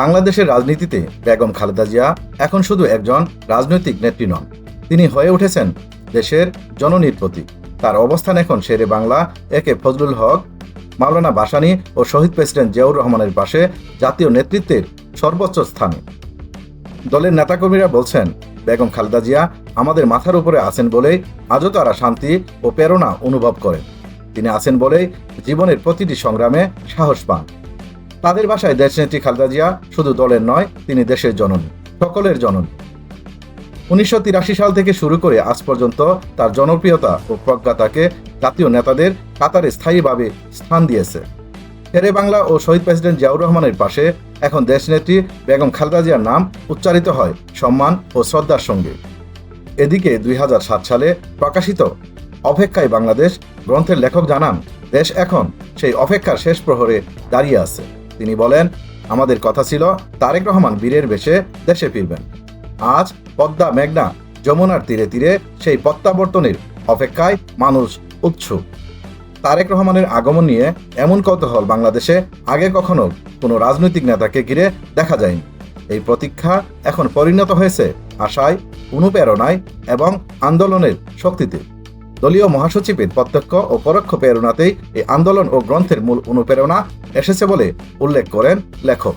বাংলাদেশের রাজনীতিতে বেগম খালেদা জিয়া এখন শুধু একজন রাজনৈতিক নেত্রী নন। তিনি হয়ে উঠেছেন দেশের জননীর প্রতীক। তার অবস্থান এখন শেরে বাংলা একে ফজলুল হক, মাওলানা বাসানি ও শহীদ প্রেসিডেন্ট জিয়াউর রহমানের পাশে জাতীয় নেতৃত্বের সর্বোচ্চ স্থানে। দলের নেতাকর্মীরা বলছেন, বেগম খালেদা জিয়া আমাদের মাথার উপরে আছেন বলেই আজও তারা শান্তি ও প্রেরণা অনুভব করেন। তিনি আছেন বলেই জীবনের প্রতিটি সংগ্রামে সাহস পান। তাদের ভাষায় দেশনেত্রী খালেদা জিয়া শুধু দলের নয়, তিনি দেশের জননী, সকলের জননী। উনিশশো তিরাশি সাল থেকে শুরু করে আজ পর্যন্ত তার জনপ্রিয়তা ও প্রজ্ঞা তাকে জাতীয় নেতাদের কাতারে স্থায়ীভাবে স্থান দিয়েছে। শেরে বাংলা ও শহীদ প্রেসিডেন্ট জিয়াউর রহমানের পাশে এখন দেশনেত্রী বেগম খালেদা জিয়ার নাম উচ্চারিত হয় সম্মান ও শ্রদ্ধার সঙ্গে। এদিকে দুই হাজার সাত সালে প্রকাশিত অপেক্ষায় বাংলাদেশ গ্রন্থের লেখক জানান, দেশ এখন সেই অপেক্ষার শেষ প্রহরে দাঁড়িয়ে আছে। তিনি বলেন, আমাদের কথা ছিল, তারেক রহমান বীরের বেশে দেশে ফিরবেন। আজ পদ্মা, মেঘনা, যমুনার তীরে তীরে সেই প্রত্যাবর্তনের অপেক্ষায় মানুষ উৎসুক। তারেক রহমানের আগমন নিয়ে এমন কৌতূহল বাংলাদেশে আগে কখনো কোনো রাজনৈতিক নেতাকে ঘিরে দেখা যায়নি। এই প্রতীক্ষা এখন পরিণত হয়েছে আশায়, অনুপ্রেরণায় এবং আন্দোলনের শক্তিতে। দলীয় মহাসচিবের প্রত্যক্ষ ও পরোক্ষ প্রেরণাতেই এই আন্দোলন ও গ্রন্থের মূল অনুপ্রেরণা এসেছে বলে উল্লেখ করেন লেখক।